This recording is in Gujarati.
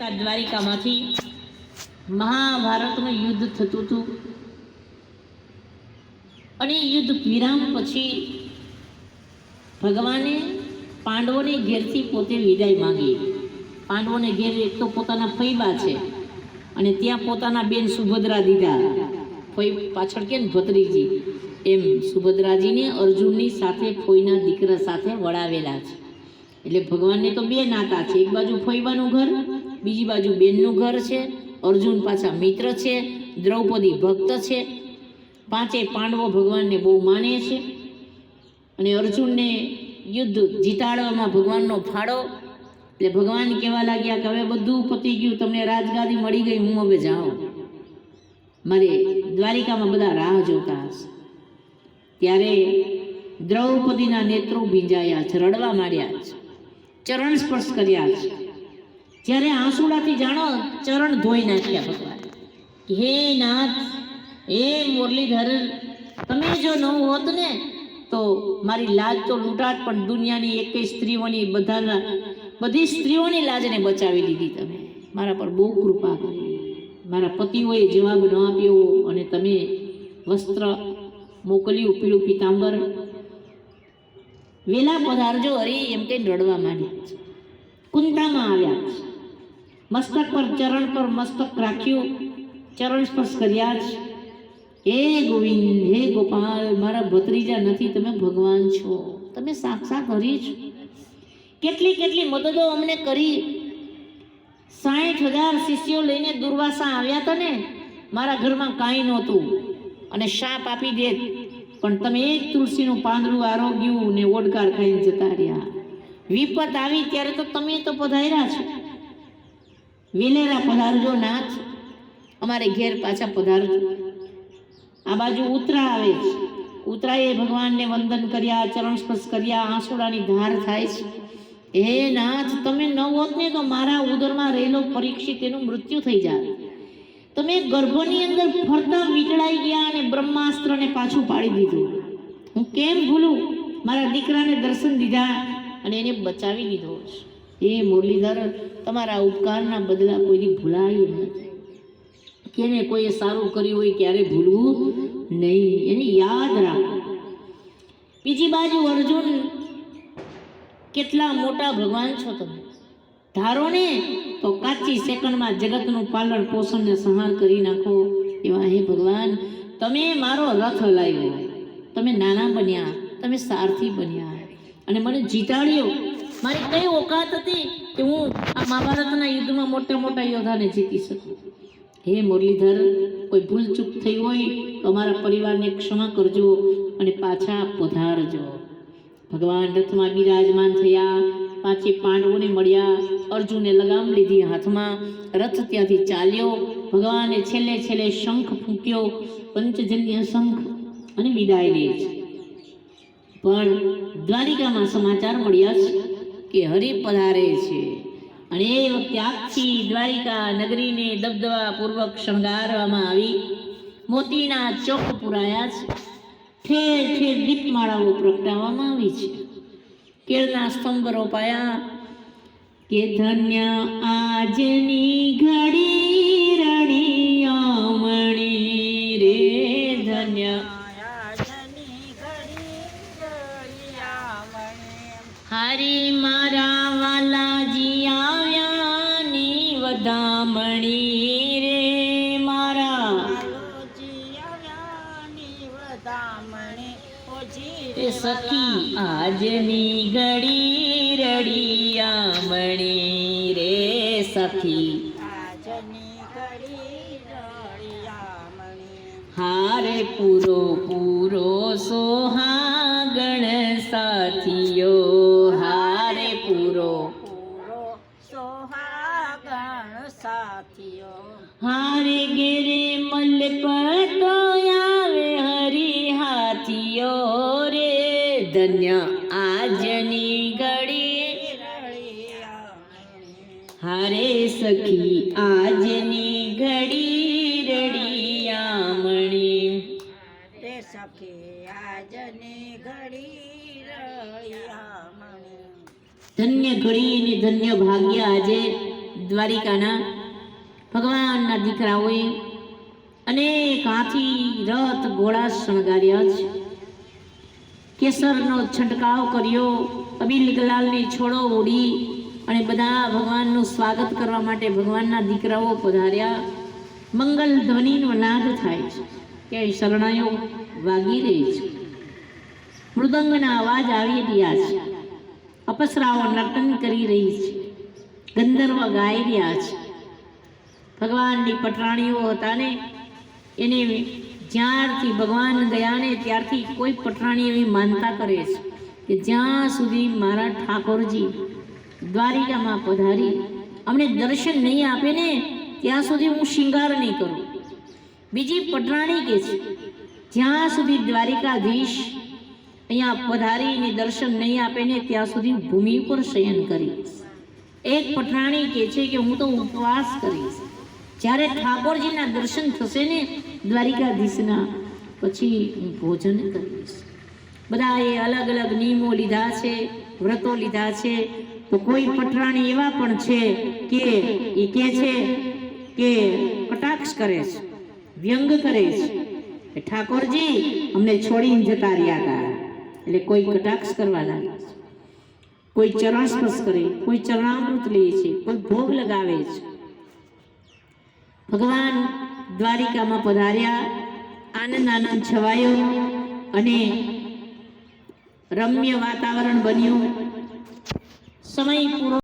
દ્વારિકામાંથી મહાભારતનું યુદ્ધ થતું હતું. અને યુદ્ધ વિરામ પછી ભગવાને પાંડવોને ઘેરથી પોતે વિદાય માંગી. પાંડવોને ઘેર એક તો પોતાના ફૈબા છે અને ત્યાં પોતાના બેન સુભદ્રા દીધા. ફઈ પાછળ કે ભત્રીજી? એમ સુભદ્રાજીને અર્જુનની સાથે ફોઈના દીકરા સાથે વળાવેલા છે. એટલે ભગવાનને તો બે નાતા છે. એક બાજુ ફોઈબાનું ઘર બીજી બાજુ બેનનું ઘર છે, અર્જુન પાછા મિત્ર છે, દ્રૌપદી ભક્ત છે. પાંચે પાંડવો ભગવાનને બહુ માને છે. અને અર્જુનને યુદ્ધ જીતાડવામાં ભગવાનનો ફાળો. એટલે ભગવાન કહેવા લાગ્યા કે હવે બધું પતી ગયું, તમને રાજગાદી મળી ગઈ, હું હવે જાઉં. મારે દ્વારિકામાં બધા રાહ જોતા હશે. ત્યારે દ્રૌપદીના નેત્રો ભીંજાયા છે રડવા માંડ્યા છે. ચરણ સ્પર્શ કર્યા છે. જ્યારે આંસુડાથી જાણો, ચરણ ધોઈ નાખ્યા ભગવાન. હે નાથ, હે મુરલીધર, તમે જો ન હોત ને, તો મારી લાજ તો લૂંટાટ પણ દુનિયાની એક સ્ત્રીઓની બધાના, બધી સ્ત્રીઓની લાજને બચાવી લીધી તમે. મારા પર બહુ કૃપા કરી. મારા પતિઓએ જવાબ ન આપ્યો અને તમે વસ્ત્ર મોકલ્યું, પીળું પિતાંબર, વેલા પધારજો હરી એમ કંઈ રડવા માંડ્યા છે. કુંતામાં આવ્યા છે. મસ્તક પર ચરણ પર મસ્તક રાખ્યું. ચરણ સ્પર્શ કર્યા જ. હે ગોવિંદ, હે ગોપાલ, મારા ભત્રીજા નથી, તમે ભગવાન છો. તમે સાક્ષાત હરી છો. કેટલી કેટલી મદદો અમને કરી. સાઠ હજાર શિષ્યો લઈને દુર્વાસા આવ્યા હતા ને, મારા ઘરમાં કાંઈ નહોતું. અને શાપ આપી દે. પણ તમે એક તુલસીનું પાંદડું આરોગ્યું ને ઓડકાર ખાઈને જતા રહ્યા. વિપત આવી ત્યારે તો તમે તો પધાર્યા છો. વેલેરા પધારજો નાથ. અમારે ઘેર પાછા પધારજો. આ બાજુ ઉતરા આવે છે. ઉતરાએ ભગવાનને વંદન કર્યા ચરણ સ્પર્શ કર્યા, આંસુડાની ધાર થાય છે. હે નાથ, તમે ન હોત ને તો મારા ઉદરમાં રહેલો પરીક્ષિત એનું મૃત્યુ થઈ જાય તમે ગર્ભની અંદર ફરતા વીટળાઈ ગયા અને બ્રહ્માસ્ત્રને પાછું પાડી દીધું. હું કેમ ભૂલું? મારા દીકરાને દર્શન દીધા અને એને બચાવી દીધો છે. હે મુરલીધર તમારા ઉપકારના બદલા કોઈની ભૂલાયું નથી કેને કોઈએ સારું કર્યું હોય ક્યારે ભૂલવું નહીં. એને યાદ રાખો. બીજી બાજુ અર્જુન, કેટલા મોટા ભગવાન છો તમે. ધારો ને તો કાચી સેકન્ડમાં જગતનું પાલન પોષણને સંહાર કરી નાખો. એવા હે ભગવાન, તમે મારો રથ લાવ્યો. તમે નાના બન્યા, તમે સારથી બન્યા. અને મને જીતાડ્યો. મારી કઈ ઓકાત હતી કે હું આ મહાભારતના યુદ્ધમાં મોટા મોટા યોદ્ધાને જીતી શકું? હે મુરલીધર, કોઈ ભૂલચૂક થઈ હોય તો અમારા પરિવારને ક્ષમા કરજો અને પાછા પધારજો. ભગવાન રથમાં બિરાજમાન થયા, પાંચે પાંડવોને મળ્યા, અર્જુને લગામ લીધી હાથમાં, રથ ત્યાંથી ચાલ્યો, ભગવાને છેલ્લે છેલ્લે શંખ ફૂંક્યો, પંચજન્ય શંખ અને વિદાય લે પણ દ્વારિકામાં સમાચાર મળ્યા છે કે હરિ પધારે છે. અને એ વખતે આખી દ્વારિકા નગરીને દબદબા પૂર્વક શણગારવામાં આવી. મોતીના ચોક પુરાયા છે. ઠેર ઠેર દીપમાળાઓ પ્રગટાવવામાં આવી છે. કેળના સ્તંભ રોપાયા. કે ધન્ય આજની ઘડી વધામણી રે મારા સખી આજની ઘડી રડિયામણી રે સખી. હારે પૂરો પૂરો સોહાગણ સાથીઓ. હાથીઓ રે ધન્ય આજની ઘડી. હારે સખી આજની ઘડી રડિયામણી ધન્ય ઘડી ને ધન્ય ભાગ્ય આજે દ્વારિકાના ભગવાનના દીકરાઓએ અનેક હાથી, રથ, ઘોડા શણગાર્યા છે કેસરનો છંટકાવ કર્યો, અબીલ છોડો ઉડી અને બધા ભગવાનનું સ્વાગત કરવા માટે ભગવાનના દીકરાઓ પધાર્યા. મંગલ ધ્વનિનો નાદ થાય છે કે શરણાઈઓ વાગી રહી છે. મૃદંગના અવાજ આવી રહ્યા છે. અપસરાઓ નર્તન કરી રહી છે. ગંધર્વ ગાઈ રહ્યા છે. ભગવાનની પટરાણીઓ હતા ને એને જ્યારથી ભગવાન ગયા ને ત્યારથી કોઈ પટરાણી એવી માનતા કરે છે કે જ્યાં સુધી મારા ઠાકોરજી દ્વારિકામાં પધારી, અમને દર્શન નહીં આપે ને, ત્યાં સુધી હું શિંગાર નહીં કરું. બીજી પટરાણી કે છે, જ્યાં સુધી દ્વારિકાધીશ અહીંયા પધારીને દર્શન નહીં આપે ને, ત્યાં સુધી ભૂમિ પર શયન કરીશ. એક પટરાણી કે છે કે હું તો ઉપવાસ કરીશ. જ્યારે ઠાકોરજીના દર્શન થશે ને દ્વારિકાધીશના, પછી હું ભોજન કરીશ. બધાએ અલગ અલગ નિયમો લીધા છે, વ્રતો લીધા છે, તો કોઈ પટરાણી એવા પણ છે કે એ કે છે કે કટાક્ષ કરે છે, વ્યંગ કરે છે. ઠાકોરજી અમને છોડીને જતા રહ્યા હતા. એટલે કોઈ કટાક્ષ કરવા લાગે છે. કોઈ ચરણ સ્પર્શ કરે, કોઈ ચરણામૃત લે છે, કોઈ ભોગ લગાવે છે. ભગવાન દ્વારિકામાં પધાર્યા આનંદ આનંદ છવાયો અને રમ્ય વાતાવરણ બન્યું. સમય પૂરો